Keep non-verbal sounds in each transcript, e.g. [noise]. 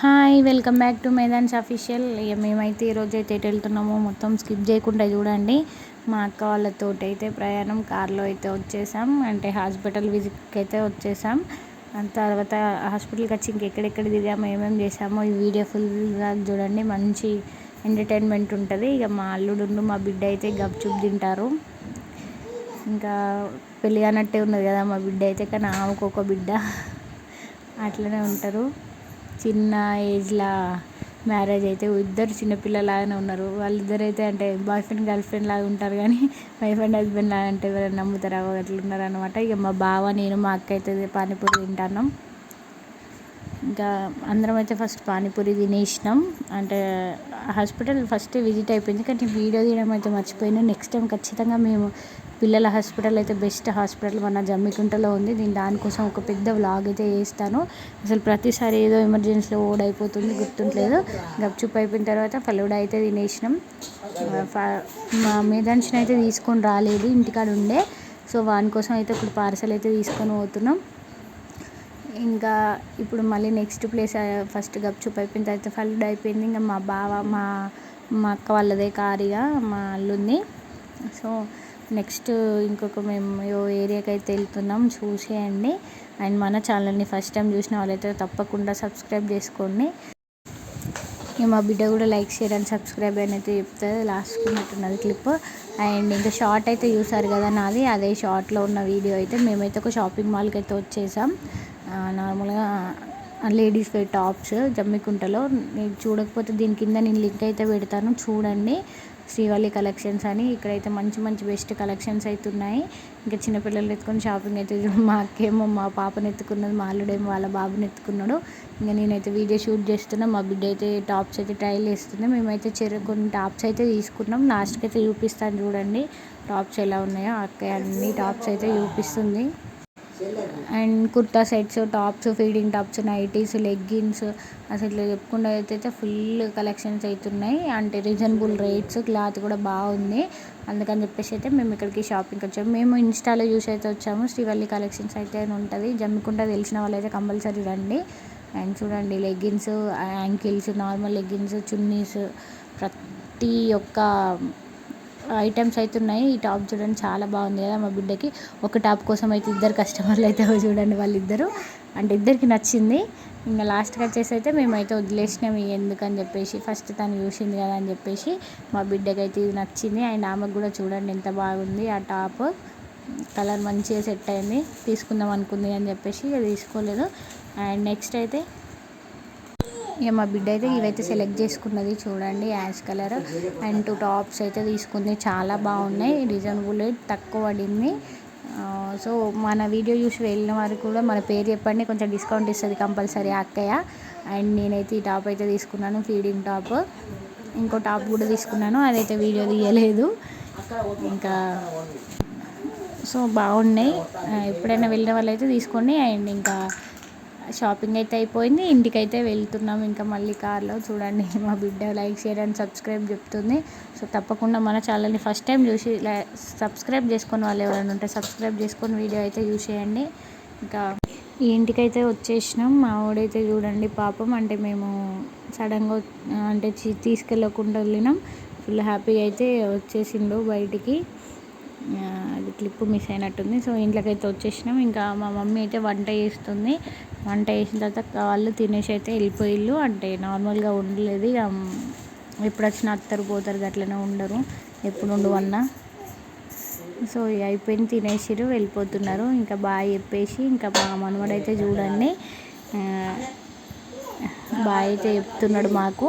Hi welcome back to మైదాన్స్ official. ఇక మేమైతే ఈరోజు అయితే ఎటు వెళ్తున్నామో మొత్తం స్కిప్ చేయకుండా చూడండి. మా అక్క వాళ్ళతో అయితే ప్రయాణం కార్లో అయితే వచ్చేసాం. అంటే హాస్పిటల్ విజిట్కి అయితే వచ్చేసాం తర్వాత హాస్పిటల్కి వచ్చి ఇంకెక్కడెక్కడ దిగామో ఏమేమి చేసామో ఈ వీడియో ఫుల్గా చూడండి. మంచి ఎంటర్టైన్మెంట్ ఉంటుంది. ఇక మా అల్లుడు మా బిడ్డ అయితే గప్చుప్ తింటారు. ఇంకా పెళ్ళి అన్నట్టే ఉన్నది కదా మా బిడ్డ అయితే కానీ ఆమెకు ఒక బిడ్డ. అట్లనే ఉంటారు. చిన్న ఏజ్లో మ్యారేజ్ అయితే ఇద్దరు చిన్నపిల్లలాగానే ఉన్నారు. వాళ్ళిద్దరు అయితే అంటే బాయ్ ఫ్రెండ్ గర్ల్ ఫ్రెండ్ లాగా ఉంటారు కానీ వైఫ్ అండ్ హస్బెండ్ లాగా అంటే ఎవరైనా నమ్ముతారా? అట్లా ఉన్నారు అనమాట ఇక మా బావ నేను మా అక్క అయితే పానీపూరి తింటాను ఇంకా అందరం అయితే ఫస్ట్ పానీపూరి తినేసినాం. అంటే హాస్పిటల్ ఫస్ట్ విజిట్ అయిపోయింది. కానీ వీడియో తీయడం అయితే మర్చిపోయినా. నెక్స్ట్ టైం ఖచ్చితంగా మేము పిల్లల హాస్పిటల్ అయితే బెస్ట్ హాస్పిటల్ మన జమ్మికుంటలో ఉంది. నేను దానికోసం ఒక పెద్ద వ్లాగ్ అయితే చేస్తాను. అసలు ప్రతిసారి ఏదో ఎమర్జెన్సీలో ఓడైపోతుంది గుర్తుంటలేదు గప్చుప్ అయిపోయిన తర్వాత ఫలూడా అయితే తినేసినాం. మా మేదాన్షన్ అయితే తీసుకొని రాలేదు ఇంటికాడ ఉండే. సో వాని కోసం అయితే ఇప్పుడు పార్సల్ అయితే తీసుకొని పోతున్నాం. ఇంకా ఇప్పుడు మళ్ళీ నెక్స్ట్ ప్లేస్ ఫస్ట్ గప్చుప్ అయిపోయిన తర్వాత ఫలుడా అయిపోయింది. ఇంకా మా బావ మా మా అక్క వాళ్ళదే కారిగా మా అల్లుంది సో నెక్స్ట్ ఇంకొక మేము ఏరియాకి అయితే వెళ్తున్నాం చూసేయండి. అండ్ మన ఛానల్ని ఫస్ట్ టైం చూసిన వాళ్ళైతే తప్పకుండా సబ్స్క్రైబ్ చేసుకోండి. మా బిడ్డ కూడా లైక్ షేర్ అండ్ సబ్స్క్రైబ్ అని అయితే చెప్తుంది. లాస్ట్ ఉన్నట్టున్నది క్లిప్. అండ్ ఇంకా షార్ట్ అయితే చూసారు కదా నాది. అదే షార్ట్లో ఉన్న వీడియో అయితే మేమైతే ఒక షాపింగ్ మాల్కి అయితే వచ్చేసాం. నార్మల్గా లేడీస్ వేర్ టాప్స్ జమ్మికుంటలో. నేను చూడకపోతే దీని కింద నేను లింక్ అయితే పెడతాను. చూడండి. శ్రీవల్లి కలెక్షన్స్ అని. ఇక్కడైతే మంచి మంచి బెస్ట్ కలెక్షన్స్ అయితే ఉన్నాయి. ఇంకా చిన్నపిల్లలు ఎత్తుకొని షాపింగ్ అయితే మా అక్కేమో మా పాపను ఎత్తుకున్నది మా అల్లుడేమో వాళ్ళ బాబుని ఎత్తుకున్నాడు. ఇంకా నేనైతే వీడియో షూట్ చేస్తున్నా. మా బిడ్డ అయితే టాప్స్ అయితే ట్రయల్ చేస్తుంది. మేమైతే చెరు కొన్ని టాప్స్ అయితే తీసుకున్నాం. లాస్ట్కి అయితే చూపిస్తాను చూడండి. టాప్స్ ఎలా ఉన్నాయో. అక్క అన్ని టాప్స్ అయితే చూపిస్తుంది. And kurta sets tops feeding tops nighties leggings అసలు ఇట్లా చెప్పుకుంటే అయితే ఫుల్ కలెక్షన్స్ అవుతున్నాయి అంటే రీజనబుల్ రేట్స్ క్లాత్ కూడా బాగుంది. అందుకని చెప్పేసి అయితే మేము ఇక్కడికి షాపింగ్కి వచ్చాము. మేము ఇన్స్టాలో చూసి అయితే వచ్చాము. శ్రీవల్లి కలెక్షన్స్ అయితే ఉంటుంది. జమ్మికుంట తెలిసిన వాళ్ళు అయితే కంపల్సరీ రండి. అండ్ చూడండి leggings ankles normal leggings chunnis ప్రతి ఒక్క ఐటమ్స్ అయితే ఉన్నాయి. ఈ టాప్ చూడండి చాలా బాగుంది కదా మా బిడ్డకి. ఒక టాప్ కోసం అయితే ఇద్దరు కస్టమర్లు అయితే [laughs] చూడండి వాళ్ళిద్దరు. అంటే ఇద్దరికి నచ్చింది. ఇంకా లాస్ట్కి వచ్చేసి అయితే మేమైతే వదిలేసినాం ఎందుకని చెప్పేసి. ఫస్ట్ తను చూసింది కదా అని చెప్పేసి మా బిడ్డకి అయితే ఇది నచ్చింది. అండ్ ఆమెకు కూడా చూడండి ఎంత బాగుంది ఆ టాప్. కలర్ మంచిగా సెట్ అయింది. తీసుకుందాం అనుకుంది అని చెప్పేసి తీసుకోలేదు. అండ్ నెక్స్ట్ అయితే ఇక మా బిడ్డ అయితే ఇవైతే సెలెక్ట్ చేసుకున్నది చూడండి ash colour. And two tops అయితే తీసుకుంది. చాలా బాగున్నాయి. రీజనబుల్ తక్కువ పడింది. సో మన వీడియో చూసి వెళ్ళిన వారికి కూడా మన పేరు చెప్పండి. కొంచెం డిస్కౌంట్ ఇస్తుంది కంపల్సరీ అక్కయ్య. అండ్ నేనైతే ఈ టాప్ అయితే తీసుకున్నాను ఫీడింగ్ టాప్. ఇంకో టాప్ కూడా తీసుకున్నాను. అదైతే వీడియో తీయలేదు. ఇంకా సో బాగున్నాయి. ఎప్పుడైనా వెళ్ళిన వాళ్ళు అయితే తీసుకోండి. అండ్ ఇంకా షాపింగ్ అయితే అయిపోయింది. ఇంటికైతే వెళ్తున్నాం. ఇంకా మళ్ళీ కార్లో చూడండి. [laughs] మా బిడ్డ లైక్ షేర్ అండ్ సబ్స్క్రైబ్ చెప్తుంది. సో తప్పకుండా మన ఛానల్ని ఫస్ట్ టైం చూసి సబ్స్క్రైబ్ చేసుకుని వాళ్ళు ఎవరైనా ఉంటే సబ్స్క్రైబ్ చేసుకొని వీడియో అయితే చూసేయండి ఇంకా ఈ ఇంటికైతే వచ్చేసినాం. మా ఆవిడైతే చూడండి పాపం. అంటే మేము సడన్గా అంటే తీసుకెళ్ళకుండా వెళ్ళినాం. ఫుల్ హ్యాపీగా అయితే వచ్చేసిండు బయటికి. క్లిప్ మిస్ అయినట్టుంది. సో ఇంట్లోకి అయితే వచ్చేసినాం. ఇంకా మా మమ్మీ అయితే వంట చేస్తుంది. వంట చేసిన తర్వాత వాళ్ళు తినేసి అయితే వెళ్ళిపోయిళ్ళు అంటే నార్మల్గా ఉండలేదు. ఇక ఎప్పుడు వచ్చినా అత్తరు పోతారు అట్లనే ఉండరు. ఎప్పుడు ఉండవన్నా సో అయిపోయింది. తినేసిరు వెళ్ళిపోతున్నారు. ఇంకా బాగా చెప్పేసి ఇంకా మా మనవడైతే చూడండి. బాగా అయితే చెప్తున్నాడు మాకు.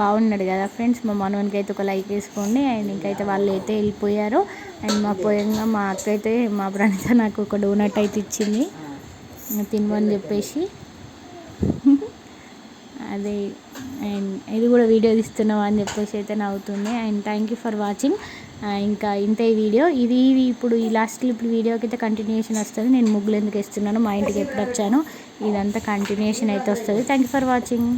బాగున్నాడు కదా ఫ్రెండ్స్. మా మనవనికి అయితే ఒక లైక్ వేసుకోండి. అండ్ ఇంకైతే వాళ్ళు అయితే వెళ్ళిపోయారు. అండ్ మా పోయంగా మా అక్క అయితే మా ప్రణిత నాకు ఒక డోనట్ అయితే ఇచ్చింది. తినమని చెప్పేసి. [laughs] అదే. అండ్ ఇది కూడా వీడియో తీస్తున్నావు అని చెప్పేసి అయితే నవ్వుతుంది. And thank you for watching ఇంకా ఇంతే వీడియో. ఇది ఇప్పుడు ఈ లాస్ట్ ఇప్పుడు వీడియోకి అయితే కంటిన్యూషన్ వస్తుంది. నేను ముగ్గులు ఎందుకు వేస్తున్నాను మా ఇంటికి ఎప్పుడు వచ్చాను ఇదంతా కంటిన్యూషన్ అయితే వస్తుంది. Thank you for watching